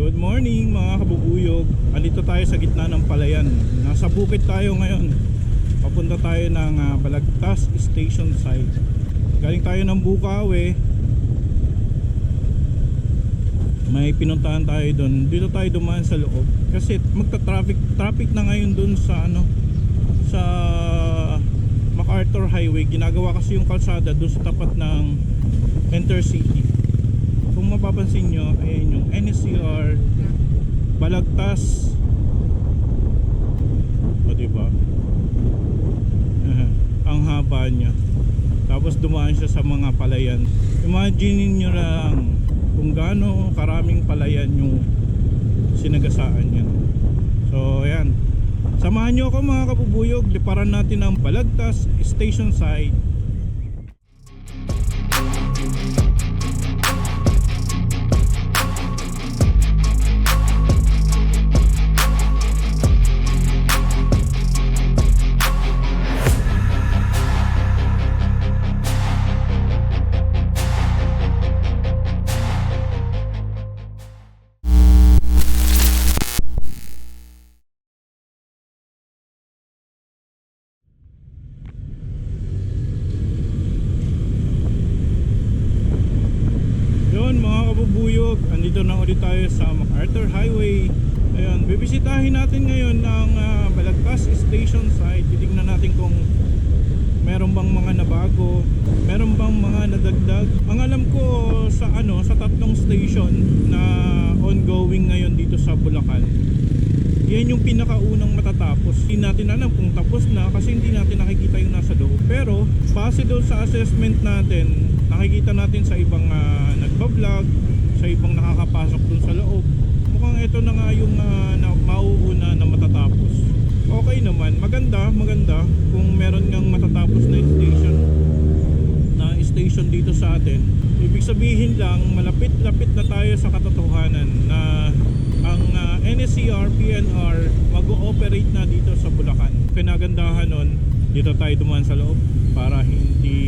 Good morning mga kabubuyog. Andito tayo sa gitna ng palayan. Nasa bukid tayo ngayon. Papunta tayo ng ah, Balagtas Station site. Galing tayo ng Bukawi. May pinuntahan tayo doon Dito tayo dumaan sa loob. Kasi magta-traffic traffic na ngayon doon sa ano Sa MacArthur Highway. Ginagawa kasi yung kalsada doon sa tapat ng Intercity mapapansin nyo ayan yung NSCR Balagtas. O diba? Ang haba niya. Tapos dumaan siya sa mga palayan. Imagine nyo lang kung gaano karaming palayan yung sinagasaan niya. So ayan. Samahan nyo ako mga kabubuyog. Liparan natin ang Balagtas Station Site tatlong station na ongoing ngayon dito sa Bulacan. Yan yung pinakaunang matatapos. Hindi natin alam kung tapos na kasi hindi natin nakikita yung nasa loob. Pero base doon sa assessment natin, nakikita natin sa ibang uh, nagbablog, sa ibang nakakapasok doon sa loob. Mukhang ito na nga yung ah, na, mauuna na matatapos. Okay naman, maganda, maganda kung meron ngang matatapos na station na station dito sa atin. Ibig sabihin lang, malapit-lapit na tayo sa katotohanan na ang ah, NSCR, PNR mag-ooperate na dito sa Bulacan. Kinagandahan nun, dito tayo dumaan sa loob para hindi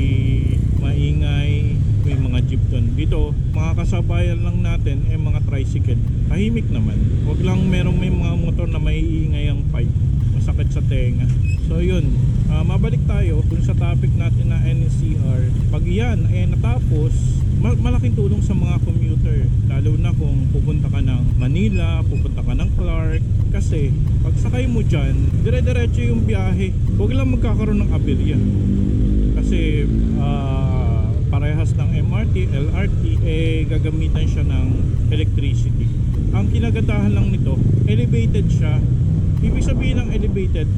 maingay may mga jeep doon. Dito, mga kasabayan lang natin ay mga tricycle. Tahimik naman. Huwag lang merong may mga motor na maiingay ang pipe. Masakit sa tenga. So yun, ah, mabalik tayo dun topic natin na NCR. Pag yan ay natapos, ma- malaking tulong sa mga commuter. Lalo na kung pupunta ka ng Manila, pupunta ka ng Clark. Kasi pag sakay mo dyan, dire-diretso yung biyahe. Huwag lang magkakaroon ng aberya. Kasi ah, parehas ng MRT, LRT, eh gagamitan siya ng electricity. Ang kinagandahan lang nito, elevated siya. Ibig sabihin ng elevated,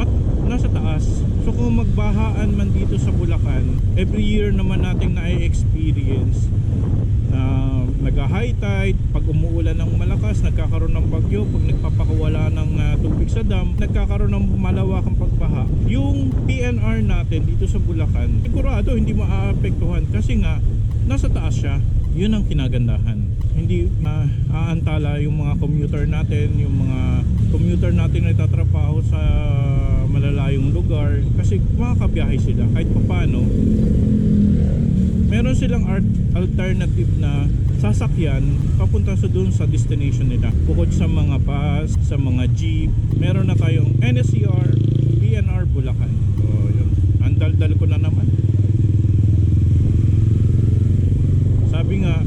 mat nasa taas. So kung magbahaan man dito sa Bulacan, every year naman nating na-experience na nag-high tide, pag umuulan ng malakas, nagkakaroon ng bagyo, pag nagpapakawala ng ah, tubig sa dam, nagkakaroon ng malawakang pagbaha. Yung PNR natin dito sa Bulacan, sigurado hindi maaapektuhan kasi nga nasa taas siya. Yun ang kinagandahan. Hindi aantala yung mga commuter natin, yung mga commuter natin na nagtatrabaho sa malalayong lugar kasi makakabiyahe sila kahit paano meron silang art alternative na sasakyan papunta sa dun sa destination nila. Bukod sa mga bus, sa mga jeep meron na tayong NSCR PNR Bulacan. So yun. Ang daldal ko na naman sabi nga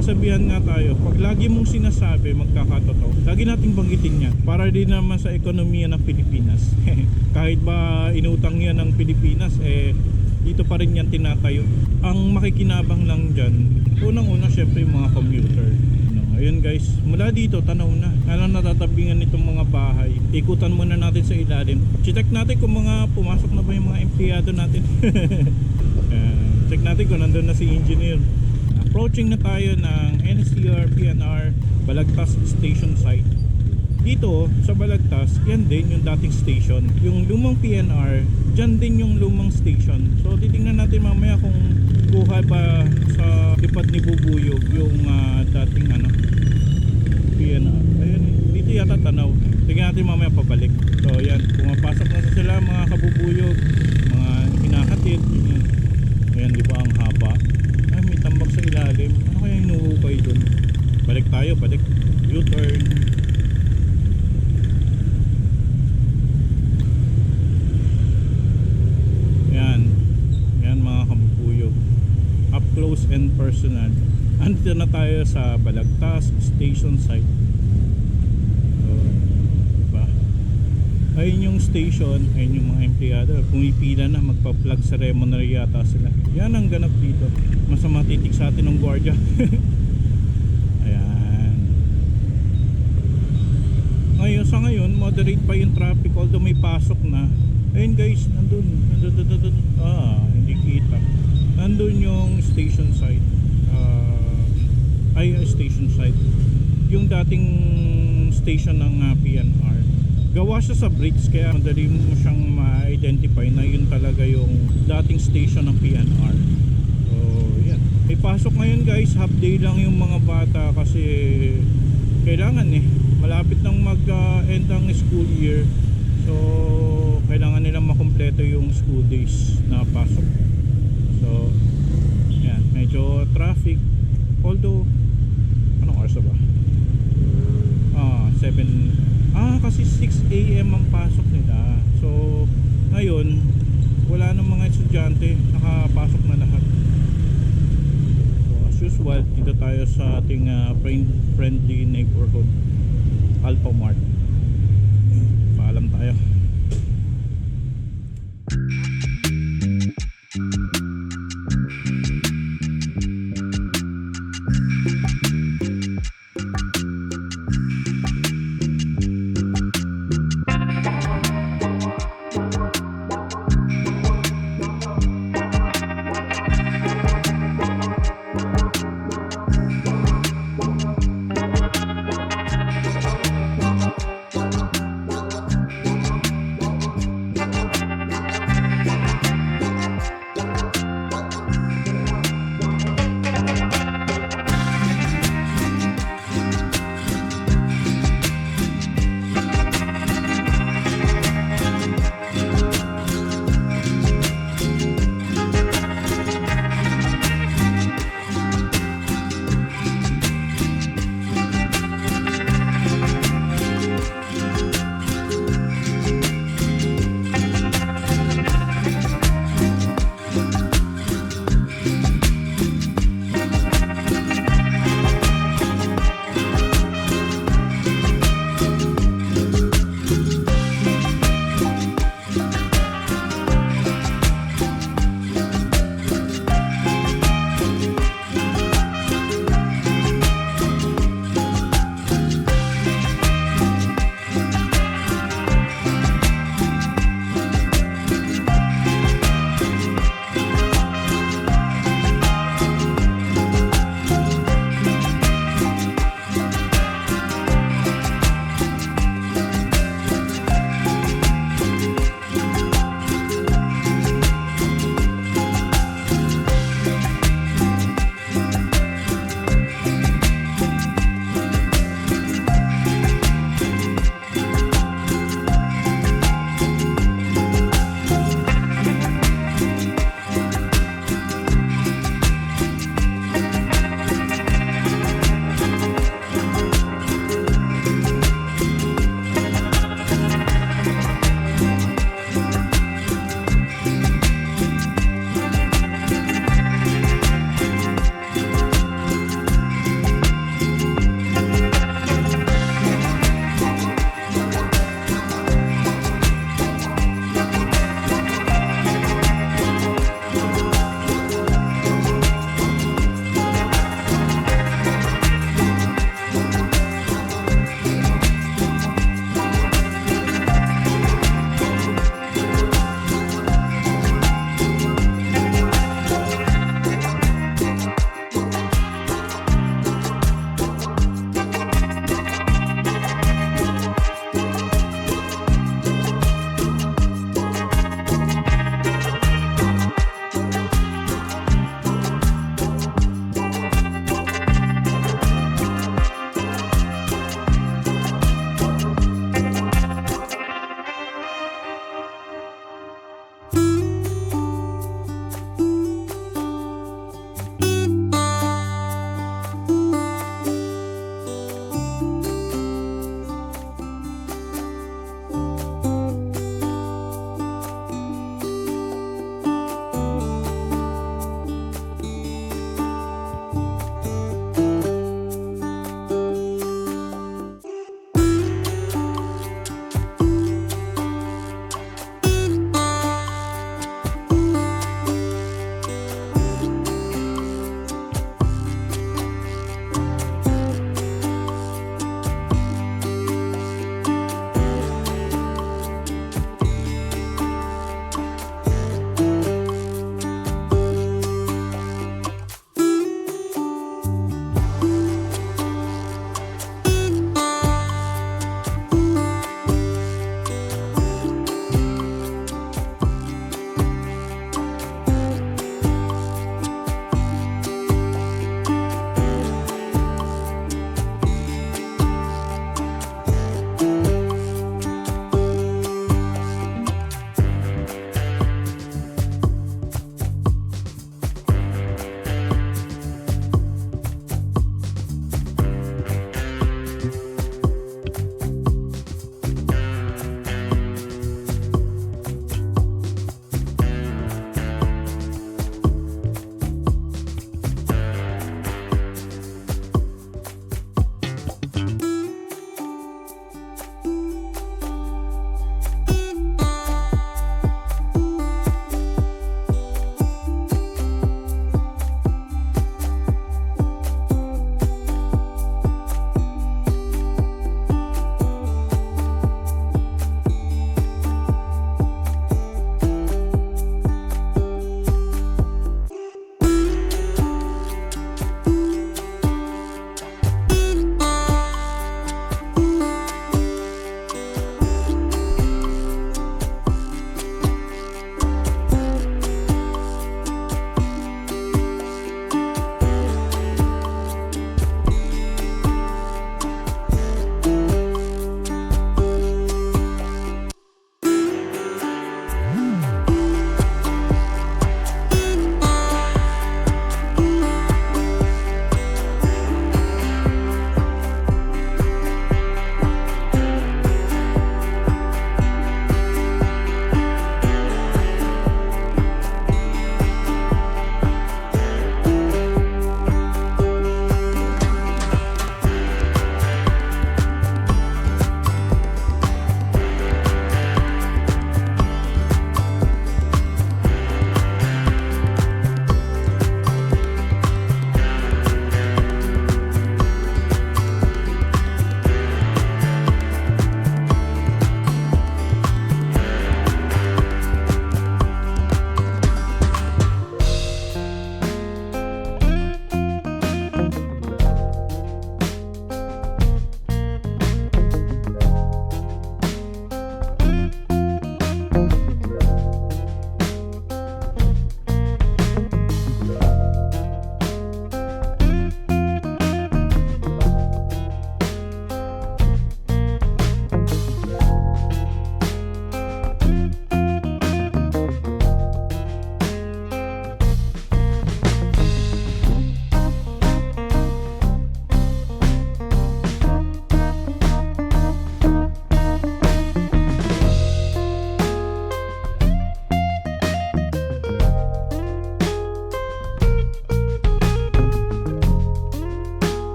may kasabihan nga tayo pag lagi mong sinasabi magkakatotoo. Lagi nating banggitin yan para din naman sa ekonomiya ng Pilipinas. Kahit ba inutang yan ng Pilipinas eh dito pa rin yan tinatayo. Ang makikinabang lang dyan unang una syempre yung mga commuter. No, ayun guys. Mula dito tanaw na. Alam natatabingan nitong mga bahay. Ikutan muna natin sa ilalim. Check natin kung mga pumasok na ba yung mga empleyado natin. Ayan, check natin kung nandun na si engineer approaching na tayo ng NCR PNR Balagtas Station Site. Dito sa Balagtas yan din yung dating station. Yung lumang PNR dyan din yung lumang station. So titingnan natin mamaya kung kuha ba sa lipad ni Bubuyog yung ah, dating ano PNR ayun dito yata tanaw. Tingnan natin mamaya pabalik. So yan pumapasok na sila mga kabubuyog mga hinahatid. Yan. ayan di ba ang haba tambak sa ilalim. Ano kaya hinuhukay dun? Balik tayo balik. U-turn. Yan. Yan mga kampuyog up close and personal. Andito na tayo sa Balagtas station site. So, diba? ayun yung station ayun yung mga empleyado. Pumipila na magpa-plug ceremony yata sila. Yan ang ganap dito masama titik sa atin ng gwardiya ayan. Ngayon sa ngayon moderate pa yung traffic although may pasok na. Ayun guys nandun. Nandun, nandun, nandun. ah hindi kita. Nandun yung station site. Ah ay ah, station site. Yung dating station ng ah, PNR gawa siya sa bricks kaya madali mo siyang ma-identify na yun talaga yung dating station ng PNR may pasok ngayon guys. Half day lang yung mga bata kasi kailangan eh. Malapit nang mag-end ang school year. So kailangan nilang makumpleto yung school days na pasok. So yan. Medyo traffic. Although anong oras ba? Ah 7 ah kasi 6 a.m. ang pasok nila. So ngayon wala nang mga estudyante. Nakapasok na lahat usual dito tayo sa ating ah, friend, friendly neighborhood Alpha Mart. Paalam tayo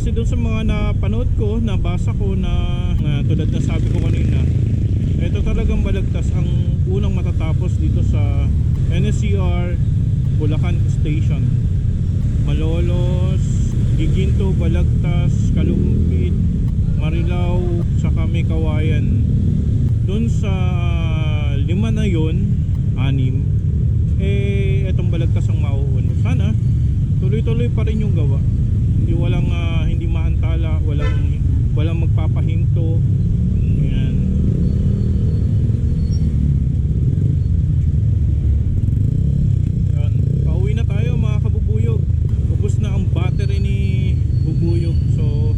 Base doon sa mga napanood ko, nabasa ko na na tulad na sabi ko kanina, ito talagang Balagtas ang unang matatapos dito sa NSCR Bulacan Station. Malolos, Giginto, Balagtas, Kalumpit, Marilao, saka may Kawayan. Doon sa lima na yon, anim, eh etong Balagtas ang mauuna. Sana tuloy-tuloy pa rin yung gawa. Hindi walang ah, hindi maantala, walang walang magpapahinto. Ayan. Yan. Pauwi na tayo mga kabubuyog. Ubus na ang battery ni bubuyog. So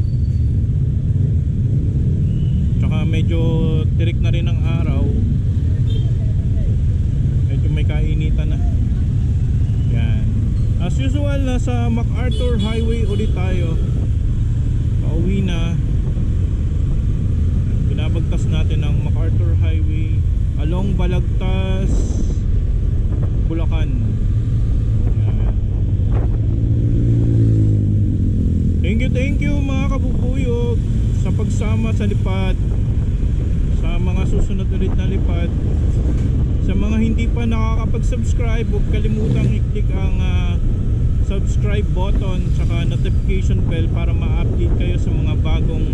Tsaka medyo tirik na rin ang araw. Medyo may kainitan na. Yan. As usual, nasa MacArthur Highway ulit tayo. Pauwi na. Binabagtas natin ang MacArthur Highway along Balagtas, Bulacan. Thank you, thank you mga kabubuyog sa pagsama sa lipad sa mga susunod ulit na lipad sa mga hindi pa nakakapag-subscribe huwag kalimutang i-click ang ah, subscribe button tsaka notification bell para ma-update kayo sa mga bagong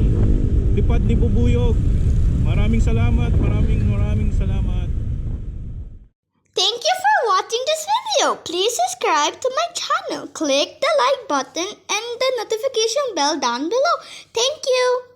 lipad ni Bubuyog maraming salamat maraming maraming salamat Thank you for watching this video. Please subscribe to my channel. Click the like button and the notification bell down below. Thank you.